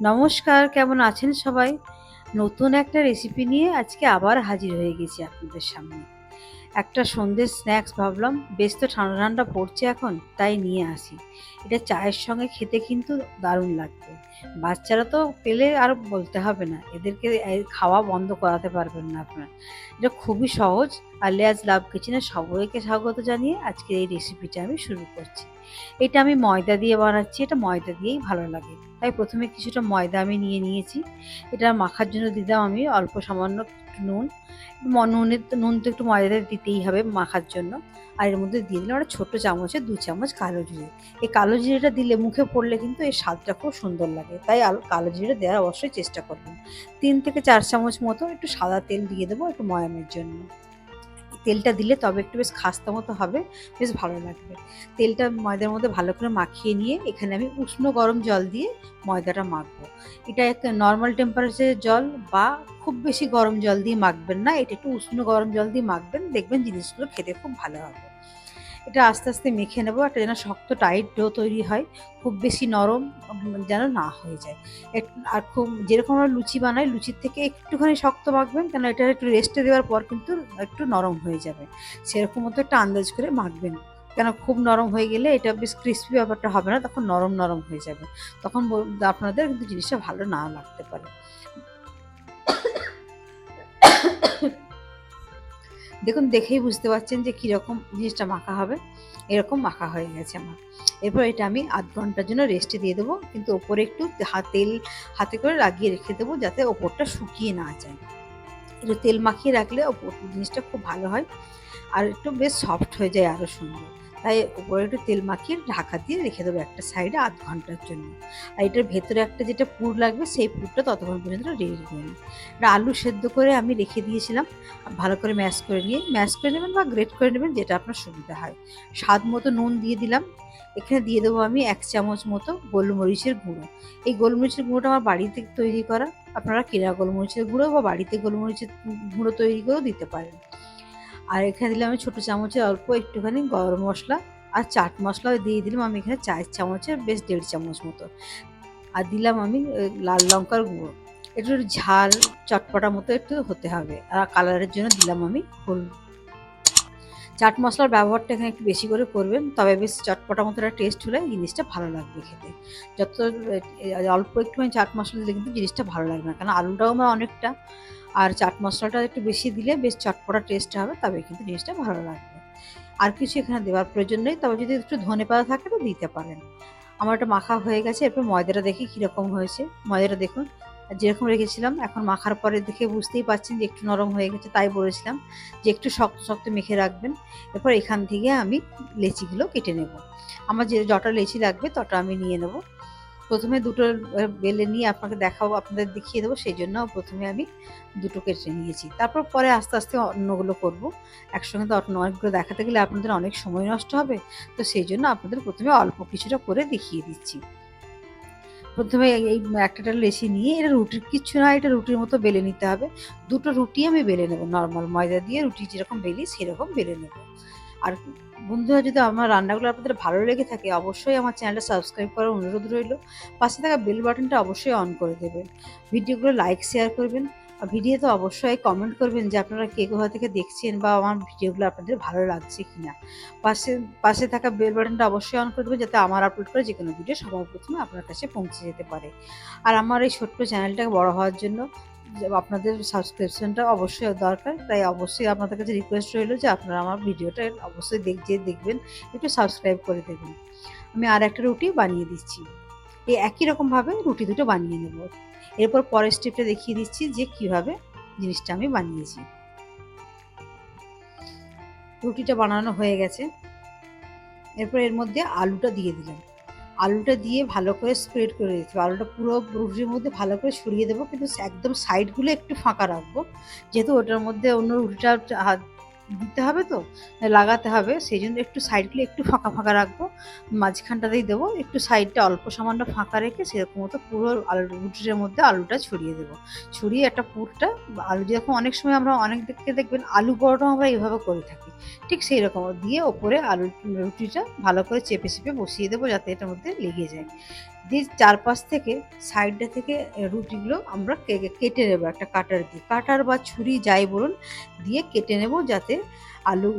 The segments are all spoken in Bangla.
নমস্কার, কেমন আছেন সবাই? নতুন একটা রেসিপি নিয়ে আজকে আবার হাজির হয়ে গেছি আপনাদের সামনে। একটা সন্ধ্যের স্ন্যাক্স ভাবলাম, বেশ তো ঠান্ডা ঠান্ডা পড়ছে এখন, তাই নিয়ে আসি। এটা চায়ের সঙ্গে খেতে কিন্তু দারুণ লাগবে। বাচ্চারা তো পেলে আর বলতে হবে না, এদেরকে খাওয়া বন্ধ করাতে পারবেন না আপনারা। এটা খুবই সহজ, আর লেয়াজ লাভ কিচেনে সবাইকে স্বাগত জানিয়ে আজকে এই রেসিপিটা আমি শুরু করছি। এটা আমি ময়দা দিয়ে বানাচ্ছি, এটা ময়দা দিয়েই ভালো লাগে। তাই প্রথমে কিছুটা ময়দা আমি নিয়ে নিয়েছি। এটা মাখার জন্য দিলাম আমি অল্প সামান্য নুন। নুনের নুন তো একটু ময়দাতে দিতেই হবে মাখার জন্য। আর এর মধ্যে দিয়ে দিলাম একটা ছোটো চামচে দু চামচ কালো জিরে। এই কালো জিরেটা দিলে মুখে পড়লে কিন্তু এর স্বাদটা খুব সুন্দর লাগে। তাই কালো জিরে দেওয়ার অবশ্যই চেষ্টা করবেন। তিন থেকে চার চামচ মতো একটু সাদা তেল দিয়ে দেবো একটু ময়ামের জন্য। তেলটা দিলে তবে একটু বেশ খাস্তা মতো হবে, বেশ ভালো লাগবে। তেলটা ময়দার মধ্যে ভালো করে মাখিয়ে নিয়ে এখানে আমি উষ্ণ গরম জল দিয়ে ময়দাটা মাখবো। এটা একটা নর্মাল টেম্পারেচারের জল বা খুব বেশি গরম জল দিয়ে মাখবেন না, এটা একটু উষ্ণ গরম জল দিয়ে মাখবেন, দেখবেন জিনিসগুলো খেতে খুব ভালো হবে। এটা আস্তে আস্তে মেখে নেব, একটা যেন শক্ত টাইট ডো তৈরি হয়, খুব বেশি নরম যেন না হয়ে যায়। আর খুব যেরকম আমরা লুচি বানাই, লুচির থেকে একটুখানি শক্ত মাখবেন, কেন এটা একটু রেস্টে দেওয়ার পর কিন্তু একটু নরম হয়ে যাবে। সেরকম মতো একটা আন্দাজ করে মাখবেন। কেন খুব নরম হয়ে গেলে এটা বেশ ক্রিস্পি ব্যাপারটা হবে না, তখন নরম নরম হয়ে যাবে। তখন আপনাদের কিন্তু জিনিসটা ভালো না লাগতে পারে। দেখুন, দেখেই বুঝতে পারছেন যে কীরকম জিনিসটা মাখা হবে। এরকম মাখা হয়ে গেছে আমার। এরপর এটা আমি আধ ঘণ্টার জন্য রেস্টে দিয়ে দেবো। কিন্তু ওপরে একটু তেল, হাতে করে লাগিয়ে রেখে দেবো যাতে ওপরটা শুকিয়ে না যায়। একটু তেল মাখিয়ে রাখলে ওপর জিনিসটা খুব ভালো হয়। আর একটু বেশ সফট হয়ে যায় আরও সুন্দর। তাই উপরে একটু তেল মাখিয়ে ঢাকা দিয়ে রেখে দেবো একটা সাইডে আধ ঘণ্টার জন্য। আর এটার ভেতরে একটা যেটা পুর লাগবে, সেই পুরটা ততক্ষণ পর্যন্ত রেডি করে নিই এটা আলু সেদ্ধ করে আমি রেখে দিয়েছিলাম, ভালো করে ম্যাশ করে নিয়ে ম্যাশ করে নেবেন বা গ্রেট করে নেবেন, যেটা আপনার সুবিধা হয়। স্বাদ মতো নুন দিয়ে দিলাম। এখানে দিয়ে দেবো আমি এক চামচ মতো গোলমরিচের গুঁড়ো। এই গোলমরিচের গুঁড়োটা আমার বাড়িতে তৈরি করা, আপনারা কেনা গোলমরিচের গুঁড়ো বা বাড়িতে গোলমরিচের গুঁড়ো তৈরি করেও দিতে পারেন। আর এখানে দিলাম আমি ছোটো চামচের অল্প একটুখানি গরম মশলা আর চাট মশলা দিয়ে দিলাম আমি এখানে চার চামচের বেশ দেড় চামচ মতো। আর দিলাম আমি লাল লঙ্কার গুঁড়ো। একটু ঝাল চটপটা মতো একটু হতে হবে। আর কালারের জন্য দিলাম আমি হলুদ। চাট মশলার ব্যবহারটা এখানে একটু বেশি করে করবেন, তবে বেশ চটপটা মতো একটা টেস্ট হলে জিনিসটা ভালো লাগবে খেতে। যত অল্প একটুখানি চাট মশলা দিলে কিন্তু জিনিসটা ভালো লাগবে না। কারণ আলুটাও আমার অনেকটা আর চাট মশলাটা একটু বেশি দিলে বেশ চটপটা টেস্ট হবে, তবে কিন্তু জিনিসটা ভালো লাগবে। আর কিছু এখানে দেওয়ার প্রয়োজন নেই, তবে যদি একটু ধনে পাতা থাকে তো দিতে পারেন। আমার একটা মাখা হয়ে গেছে, এরপর ময়দাটা দেখি কীরকম হয়েছে। ময়দাটা দেখুন, যেরকম রেখেছিলাম, এখন মাখার পরে দেখে বুঝতেই পারছেন যে একটু নরম হয়ে গেছে, তাই বলেছিলাম যে একটু শক্ত শক্ত মেখে রাখবেন। এরপর এখান থেকে আমি লেচিগুলো কেটে নেব। আমার যে যটা লেচি লাগবে তটা আমি নিয়ে নেব। প্রথমে দুটো বেলে নিয়ে আপনাকে দেখাবো, আপনাদের দেখিয়ে দেবো, সেই জন্য প্রথমে আমি দুটো কেটে নিয়েছি। তারপর পরে আস্তে আস্তে অন্যগুলো করব। একসঙ্গে তো অনেকগুলো দেখাতে গেলে আপনাদের অনেক সময় নষ্ট হবে, তো সেই জন্য আপনাদের প্রথমে অল্প কিছুটা করে দেখিয়ে দিচ্ছি। প্রথমে এই একটা লেচি নিয়ে, এটা রুটির, কিচ্ছু না, এটা রুটির মতো বেলে নিতে হবে। দুটো রুটি আমি বেলে নেব, নর্মাল ময়দা দিয়ে রুটি যেরকম বেলি, সেরকম বেলে নেব। আর বন্ধুরা যদি আমার রান্নাগুলো আপনাদের ভালো লেগে থাকে, অবশ্যই আমার চ্যানেলটা সাবস্ক্রাইব করার অনুরোধ রইল। পাশে থাকা বেল বাটনটা অবশ্যই অন করে দেবেন ভিডিওগুলো লাইক, শেয়ার করবেন। আর ভিডিওতে অবশ্যই কমেন্ট করবেন যে আপনারা কে কোথা থেকে দেখছেন বা আমার ভিডিওগুলো আপনাদের ভালো লাগছে কি না পাশে পাশে থাকা বেল বাটনটা অবশ্যই অন করে দেবেন যাতে আমার আপলোড করে যে কোনো ভিডিও সবার প্রথমে আপনার কাছে পৌঁছে যেতে পারে। আর আমার এই ছোট্ট চ্যানেলটাকে বড় হওয়ার জন্য আপনাদের সাবস্ক্রিপশনটা অবশ্যই দরকার। তাই অবশ্যই আপনাদের কাছে রিকোয়েস্ট রইল যে আপনারা আমার ভিডিওটা অবশ্যই দেখ যে দেখবেন, একটু সাবস্ক্রাইব করে দেবেন। আমি আর একটা রুটি বানিয়ে দিচ্ছি। এই একই রকমভাবে রুটি দুটো বানিয়ে নেব। এরপর পরের স্টেপটা দেখিয়ে দিচ্ছি যে কীভাবে জিনিসটা আমি বানিয়েছি। রুটিটা বানানো হয়ে গেছে। এরপর এর মধ্যে আলুটা দিয়ে দিলাম। আলুটা দিয়ে ভালো করে স্প্রেড করে দিতে আলুটা পুরো রুটির মধ্যে ভালো করে ছড়িয়ে দেবো, কিন্তু একদম সাইডগুলো একটু ফাঁকা রাখব। যেহেতু ওটার মধ্যে অন্য রুটিটা হাত দিতে হবে তো, লাগাতে হবে। সেই জন্য একটু সাইডগুলো একটু ফাঁকা ফাঁকা রাখব। মাঝখানটাতেই দেবো। একটু সাইডটা অল্প সামান্য ফাঁকা রেখে সেরকম মতো পুরো আলু রুটির মধ্যে আলুটা ছড়িয়ে দেবো। ছড়িয়ে একটা পুরটা, আলু যেরকম অনেক সময় আমরা অনেক দিকে দেখবেন আলু পরোটা আমরা এইভাবে করে থাকি। ঠিক সেই রকম দিয়ে ওপরে আলু রুটিটা ভালো করে চেপে চেপে বসিয়ে দেবো যাতে এটার মধ্যে লেগে যায়। দিয়ে চারপাশ থেকে সাইডটা থেকে রুটিগুলো আমরা কেটে নেব একটা কাটার দিয়ে। কাটার বা ছুরি যাই বলুন, দিয়ে কেটে নেব যাতে আলু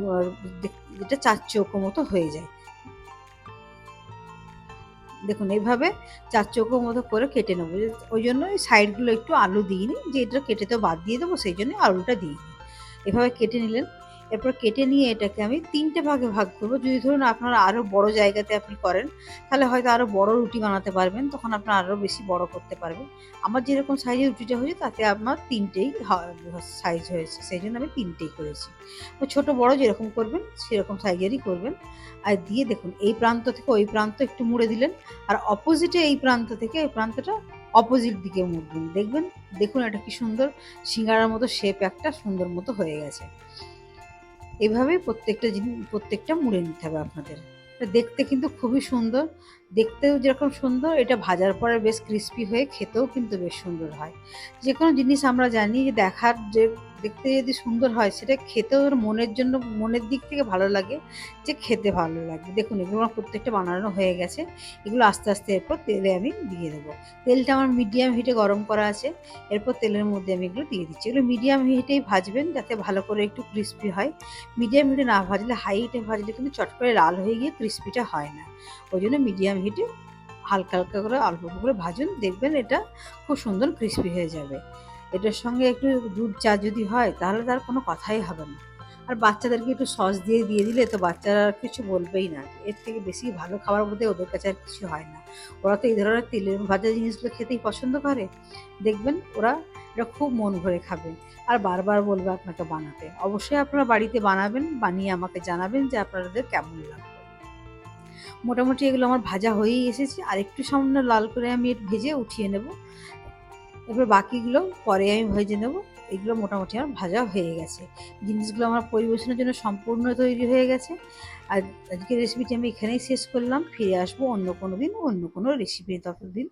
যেটা চার মতো হয়ে যায়। দেখুন, এইভাবে চার চৌকো মতো করে কেটে নেব। ওই জন্য ওই সাইডগুলো একটু আলু দিইনি, যে এটা কেটে তো বাদ দিয়ে দেবো, সেই জন্য আলুটা দিইনি। এভাবে কেটে নিলেন। এরপর কেটে নিয়ে এটাকে আমি তিনটে ভাগে ভাগ করব। যদি ধরুন আপনারা আরও বড় জায়গাতে আপনি করেন, তাহলে হয়তো আরও বড় রুটি বানাতে পারবেন, তখন আপনার আরও বেশি বড় করতে পারবেন। আমার যেরকম সাইজের রুটিটা হয়েছে, তাতে আমার তিনটেই সাইজ হয়েছে, সেই জন্য আমি তিনটেই করেছি। তো ছোটো বড় যেরকম করবেন, সেরকম সাইজেরই করবেন। আর দিয়ে দেখুন, এই প্রান্ত থেকে ওই প্রান্ত একটু মুড়ে দিলেন, আর অপোজিটে এই প্রান্ত থেকে এই প্রান্তটা অপোজিট দিকে মুড়বেন দেখবেন, দেখুন এটা কি সুন্দর, সিঙ্গারার মতো শেপ একটা সুন্দর মতো হয়ে গেছে। এভাবেই প্রত্যেকটা জিনিস প্রত্যেকটা মুড়ে নিতে হবে আপনাদের। দেখতে কিন্তু খুবই সুন্দর। দেখতেও যেরকম সুন্দর, এটা ভাজার পরে বেশ ক্রিস্পি হয়ে খেতেও কিন্তু বেশ সুন্দর হয়। যে কোনো জিনিস আমরা জানি যে দেখার যে দেখতে যদি সুন্দর হয়, সেটা খেতেও ওর মনের জন্য, মনের দিক থেকে ভালো লাগে যে খেতে ভালো লাগে। দেখুন, এগুলো আমার প্রত্যেকটা বানানো হয়ে গেছে। এগুলো আস্তে আস্তে এরপর তেলে আমি দিয়ে দেবো। তেলটা আমার মিডিয়াম হিটে গরম করা আছে। এরপর তেলের মধ্যে আমি এগুলো দিয়ে দিচ্ছি। এগুলো মিডিয়াম হিটেই ভাজবেন যাতে ভালো করে একটু ক্রিস্পি হয়। মিডিয়াম হিটে না ভাজলে হাই হিটে ভাজলে কিন্তু চট করে লাল হয়ে গিয়ে ক্রিস্পিটা হয় না। ওই জন্য মিডিয়াম হিটে হালকা হালকা করে, অল্প করে ভাজুন। দেখবেন এটা খুব সুন্দর ক্রিস্পি হয়ে যাবে। এটার সঙ্গে একটু দুধ চা যদি হয়, তাহলে তার কোনো কথাই হবে না। আর বাচ্চাদেরকে একটু সস দিয়ে দিয়ে দিলে তো বাচ্চারা কিছু বলবেই না। এর থেকে বেশি ভালো খাবার বলতে ওদের কাছে আর কিছু হয় না। ওরা তো এই ধরনের তেলের ভাজা জিনিসগুলো খেতেই পছন্দ করে। দেখবেন ওরা এটা খুব মন ভরে খাবে। আর বারবার বলবে আপনাকে বানাতে। অবশ্যই আপনারা বাড়িতে বানাবেন, বানিয়ে আমাকে জানাবেন যে আপনাদের কেমন লাগবে মোটামুটি এগুলো আমার ভাজা হয়েই এসেছে। আর একটু সামান্য লাল করে আমি ভেজে উঠিয়ে নেব। এরপর বাকিগুলো পরে আমি ভেজে নেব। এগুলো মোটামুটি আমার ভাজা হয়ে গেছে। জিনিসগুলো আমার পরিবেশনের জন্য সম্পূর্ণ তৈরি হয়ে গেছে। আর আজকের রেসিপিটি আমি এখানেই শেষ করলাম। ফিরে আসব অন্য কোনো দিন, অন্য কোনো রেসিপি ততদিন।